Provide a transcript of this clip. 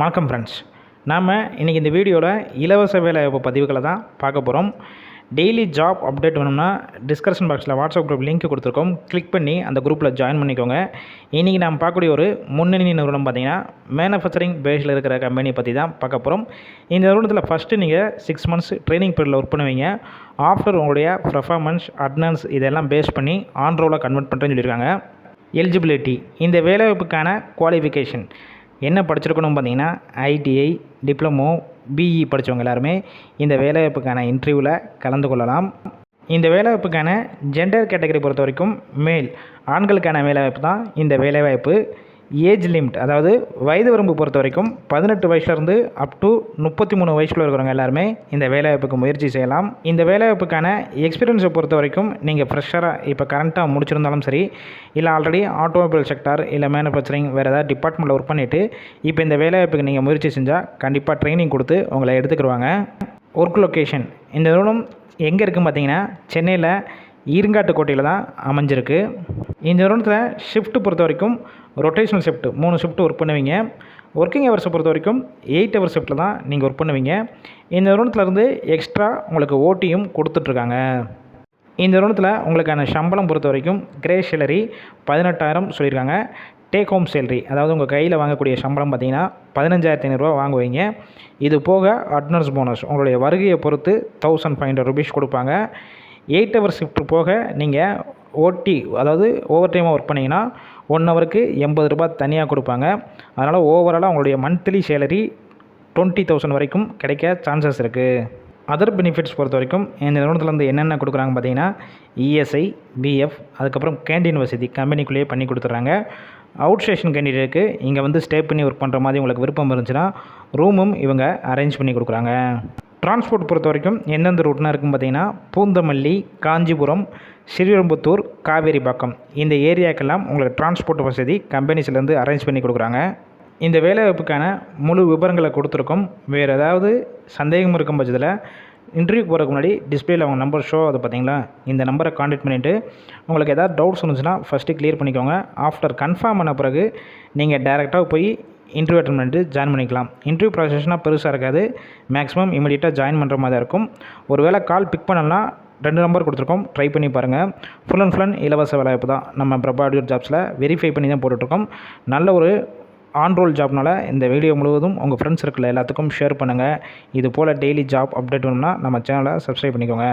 வணக்கம் ஃப்ரெண்ட்ஸ் நாம் இன்றைக்கி இந்த வீடியோவில் இலவச வேலைவாய்ப்பு பதிவுகளை தான் பார்க்க போகிறோம் டெய்லி ஜாப் அப்டேட் வேணும்னா டிஸ்கிரிப்ஷன் பாக்ஸில் வாட்ஸ்அப் குரூப் லிங்க் கொடுத்துருக்கோம். கிளிக் பண்ணி அந்த குரூப்பில் ஜாயின் பண்ணிக்கோங்க. இன்றைக்கி நாம் பார்க்கக்கூடிய ஒரு முன்னணி நிறுவனம் பார்த்தீங்கன்னா மேனுஃபேக்சரிங் பேஸில் இருக்கிற கம்பெனி பற்றி தான் பார்க்க போகிறோம் இந்த நிறுவனத்தில் ஃபஸ்ட்டு நீங்கள் சிக்ஸ் மந்த்ஸ் ட்ரைனிங் பீரியடில் ஒர்க் பண்ணுவீங்க. ஆஃப்டர் உங்களுடைய பர்ஃபார்மன்ஸ் அட்னன்ஸ் இதெல்லாம் பேஸ் பண்ணி ஆன் கன்வெர்ட் பண்ணுறேன்னு சொல்லியிருக்காங்க. எலிஜிபிலிட்டி இந்த வேலைவாய்ப்புக்கான குவாலிஃபிகேஷன் என்ன படிச்சிருக்கணும் பார்த்தீங்கன்னா ஐடிஐ டிப்ளமோ பிஇ படித்தவங்க எல்லாருமே இந்த வேலைவாய்ப்புக்கான இன்டர்வியூவில் கலந்து கொள்ளலாம். இந்த வேலைவாய்ப்புக்கான ஜெண்டர் கேட்டகரி பொறுத்த வரைக்கும் மேல் ஆண்களுக்கான வேலைவாய்ப்பு தான் இந்த வேலைவாய்ப்பு. ஏஜ் லிமிட் அதாவது வயது வரம்பு பொறுத்த வரைக்கும் பதினெட்டு வயசுலேருந்து அப் டு முப்பத்தி மூணு வயசில் இருக்கிறவங்க எல்லாருமே இந்த வேலைவாய்ப்புக்கு முயற்சி செய்யலாம். இந்த வேலைவாய்ப்புக்கான எக்ஸ்பீரியன்ஸை பொறுத்த வரைக்கும் நீங்கள் ஃப்ரெஷராக இப்போ கரண்ட்டாக முடிச்சிருந்தாலும் சரி இல்லை ஆல்ரெடி ஆட்டோமொபைல் செக்டார் இல்லை மேனுஃபேக்சரிங் வேறு ஏதாவது டிபார்ட்மெண்ட்டில் ஒர்க் பண்ணிவிட்டு இப்போ இந்த வேலைவாய்ப்புக்கு நீங்கள் முயற்சி செஞ்சால் கண்டிப்பாக ட்ரைனிங் கொடுத்து உங்களை எடுத்துக்கிடுவாங்க ஒர்க் லொக்கேஷன் இந்த நிறுவனம் எங்கே இருக்குன்னு பார்த்தீங்கன்னா சென்னையில் ஈருங்காட்டுக்கோட்டையில் தான் அமைஞ்சிருக்கு. இந்த நிறுவனத்தில் ஷிஃப்ட்டு பொறுத்த வரைக்கும் ரொட்டேஷனல் ஷிஃப்ட் மூணு ஷிஃப்ட் ஒர்க் பண்ணுவீங்க. ஒர்க்கிங் ஹவர்ஸை பொறுத்த வரைக்கும் எயிட் ஹவர் ஷிஃப்ட்டில் தான் நீங்கள் ஒர்க் பண்ணுவீங்க. இந்த நிறுவனத்துலேருந்து எக்ஸ்ட்ரா உங்களுக்கு ஓட்டியும் கொடுத்துட்ருக்காங்க இந்த நிறுவனத்தில் உங்களுக்கான சம்பளம் பொறுத்த வரைக்கும் கிரே சேலரி பதினெட்டாயிரம் சொல்லியிருக்காங்க. டேக் ஹோம் சேலரி அதாவது உங்கள் கையில் வாங்கக்கூடிய சம்பளம் பார்த்தீங்கன்னா பதினஞ்சாயிரத்தி ஐநூறுரூவா வாங்குவீங்க. இது போக அட்னர்ஸ் போனஸ் உங்களுடைய வருகையை பொறுத்து தௌசண்ட் ஃபைவ் ஹண்ட்ரட் ருபீஸ் கொடுப்பாங்க. எயிட் ஹவர் ஷிஃப்ட் போக நீங்கள் ஓடி அதாவது ஓவர் டைமாக ஒர்க் பண்ணிங்கன்னா ஒன் ஹவருக்கு எண்பது ரூபாய் தனியாக கொடுப்பாங்க. அதனால் ஓவராலாக உங்களுடைய மந்த்லி சேலரி டுவெண்ட்டி தௌசண்ட் வரைக்கும் கிடைக்க சான்சஸ் இருக்குது அதர் பெனிஃபிட்ஸ் பொறுத்த வரைக்கும் இந்த நிறுவனத்துலேருந்து என்னென்ன கொடுக்குறாங்க பார்த்தீங்கன்னா இஎஸ்ஐ பிஎஃப் அதுக்கப்புறம் கேண்டீன் வசதி கம்பெனிக்குள்ளேயே பண்ணி கொடுத்துட்றாங்க. அவுட் ஸ்டேஷன் கேண்டிடேட்டுக்கு இங்கே வந்து ஸ்டே பண்ணி ஒர்க் பண்ணுற மாதிரி உங்களுக்கு விருப்பம் இருந்துச்சுன்னா ரூமும் இவங்க அரேஞ்ச் பண்ணி கொடுக்குறாங்க. டிரான்ஸ்போர்ட் பொறுத்த வரைக்கும் எந்தெந்த ரூட்னா இருக்குன்னு பார்த்தீங்கன்னா பூந்தமல்லி காஞ்சிபுரம் ஸ்ரீரம்புத்தூர் காவேரிப்பாக்கம் இந்த ஏரியாக்கெல்லாம் உங்களுக்கு டிரான்ஸ்போர்ட் வசதி கம்பெனிஸ்லேருந்து அரேஞ்ச் பண்ணி கொடுக்குறாங்க. இந்த வேலைவாய்ப்புக்கான முழு விவரங்களை கொடுத்துருக்கோம். வேறு ஏதாவது சந்தேகம் இருக்கும் பட்சத்தில் இன்டர்வியூக்கு போகிறதுக்கு முன்னாடி டிஸ்பிளேல அவங்க நம்பர் ஷோ அது பார்த்தீங்களா? இந்த நம்பரை காண்டாக்ட் பண்ணிவிட்டு உங்களுக்கு ஏதாவது டவுட்ஸ் இருந்துச்சுன்னா ஃபஸ்ட்டு கிளியர் பண்ணிக்கோங்க. ஆஃப்டர் கன்ஃபார்ம் பண்ண பிறகு நீங்கள் டேரெக்டாக போய் இன்டர்வியூ அட்டன் பண்ணிட்டு ஜாயின் பண்ணிக்கலாம். இன்டர்வியூ ப்ராசஸ்னால் பெருசாக இருக்காது. மேக்ஸிமம் இமீடியட்டாக ஜாயின் பண்ணுற மாதிரி தான் இருக்கும். ஒரு வேளை கால் பிக் பண்ணலாம் ரெண்டு நம்பர் கொடுத்துருக்கோம். ட்ரை பண்ணி பாருங்கள் ஃபுல் அண்ட் ஃபுல் அண்ட் இலவச வேலைவாய்ப்பு தான். நம்ம பிரபாடியூர் ஜாப்ஸில் வெரிஃபை பண்ணி தான் போட்டுட்ருக்கோம். நல்ல ஒரு ஆன்ரோல் ஜாப்னால் இந்த வீடியோ முழுவதும் உங்கள் ஃப்ரெண்ட்ஸ் சர்க்கிள் எல்லாத்துக்கும் ஷேர் பண்ணுங்கள் இது போல் டெய்லி ஜாப் அப்டேட் வேணும்னா நம்ம சேனலை சப்ஸ்கிரைப் பண்ணிக்கோங்க.